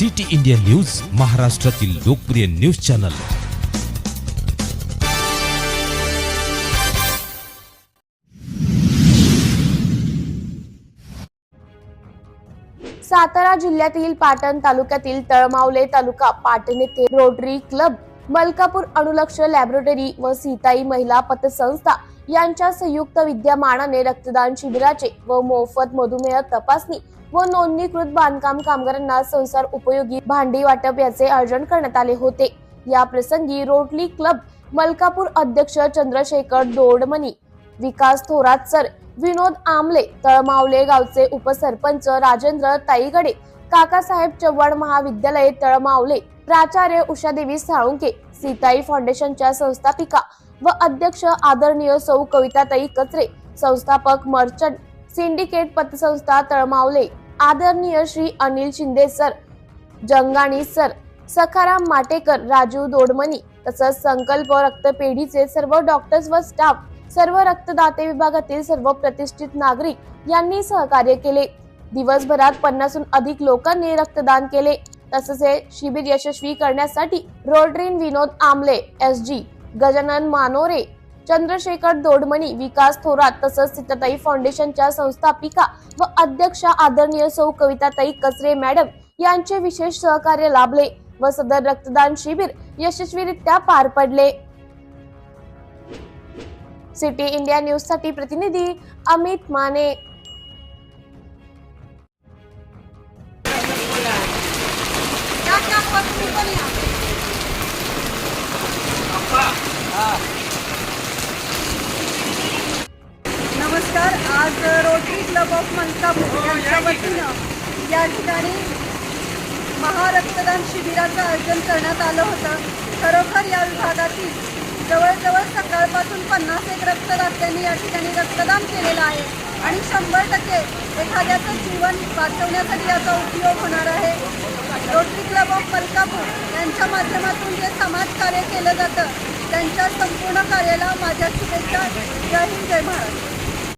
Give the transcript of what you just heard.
City India news महाराष्ट्रातील लोकप्रिय news channel. Satara जिल्ह्यातील पाटण तालुक्यातील तळमावले तालुका पाटण येथे Rotary Club Malkapur Anulaksh laboratory व सीताई महिला पतसंस्था यांच्या संयुक्त विद्यमानाने रक्तदान शिबिराचे व मोफत मधुमेह तपासणी व नोंदणीकृत बांधकाम कामगारांना संसार उपयोगी भांडी वाटप याचे आयोजन करण्यात आले होते. या प्रसंगी रोटरी क्लब मलकापूर अध्यक्ष चंद्रशेखर दोडमणी विकास थोरात सर विनोद आमले तळमावले गावचे उपसरपंच राजेंद्र ताईगडे काकासाहेब चव्हाण महाविद्यालय तळमावले प्राचार्य उषादेवी साळुंके सीताई फाउंडेशनच्या संस्थापिका व अध्यक्ष आदरणीय सौ कविताताई कचरे संस्थापक मर्चंट सिंडिकेट पतसंस्था तळमावले. आदरणीय श्री अनिल शिंदे सर जंगाणी सर सखाराम माटेकर राजू दोडमणी तसंच संकल्प रक्तपेढीचे सर्व डॉक्टर्स व स्टाफ सर्व रक्तदाते विभागातील सर्व प्रतिष्ठित नागरिक यांनी सहकार्य केले. दिवसभरात पन्नासहून अधिक लोकांनी रक्तदान केले. तसेच हे शिबिर यशस्वी करण्यासाठी Rotarian Vinod Amle S G Gajanan Manore Chandrashekhar Dodmani Vikas Thorat तसंच सीताताई फाउंडेशनच्या संस्थापिका व अध्यक्ष आदरणीय सौ कविताताई कचरे मॅडम यांचे विशेष सहकार्य लाभले व सदर रक्तदान शिबिर यशस्वीरित्या पार पडले. सिटी इंडिया न्यूजसाठी प्रतिनिधी अमित माने. नमस्कार आज रोटरी क्लब ऑफ मलकापूर यांच्या वतीनं या ठिकाणी महारक्तदान शिबिराचं आयोजन करण्यात आलं होतं. खरोखर या विभागातील जवळजवळ सकाळपासून पन्नास एक रक्तदात्यांनी या ठिकाणी रक्तदान केलेलं आहे आणि शंभर टक्के एखाद्याचं जीवन वाचवण्यासाठी याचा उपयोग होणार आहे. रोटरी क्लब ऑफ मलकापूर यांच्या माध्यमातून जे समाजकार्य केलं जातं त्यांच्या संपूर्ण कार्याला माझ्या शुभेच्छा. जय हिंद जय महाराष्ट्र.